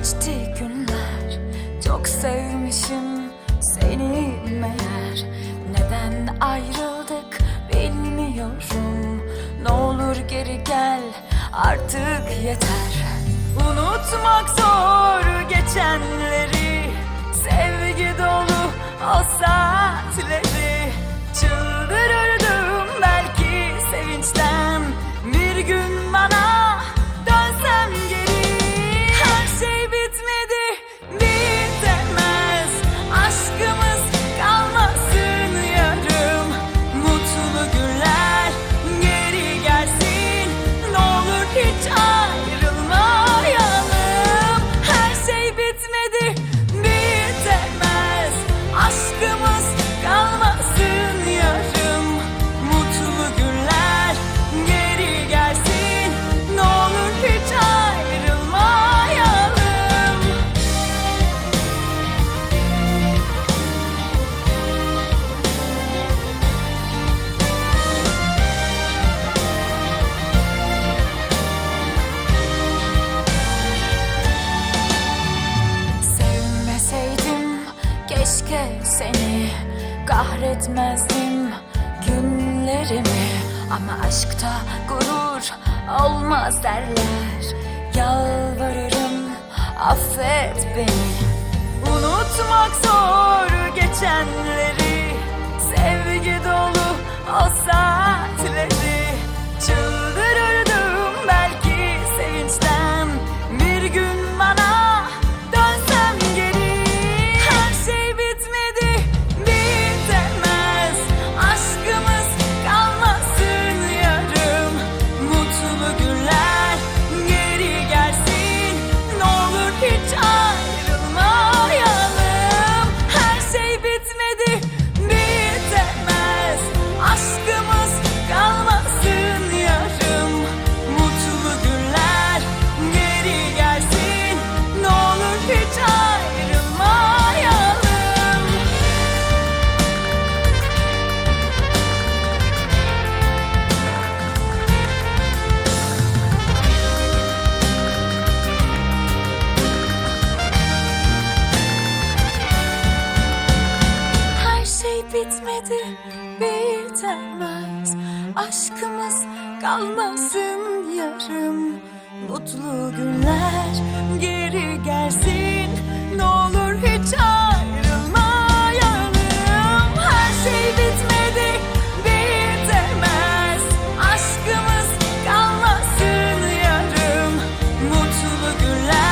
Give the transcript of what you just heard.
geçti günler Çok sevmişim seni meğer. Neden ayrıldık bilmiyorum. Ne olur geri gel artık yeter. Unutmak zor geçenleri Sevgi dolu o saat keşke seni kahretmezdim günlerimi. Ama aşkta gurur olmaz derler. Yalvarırım affet beni. Unutmak zor bitmedi, bitemez Aşkımız kalmasın yarım Mutlu günler ぐらい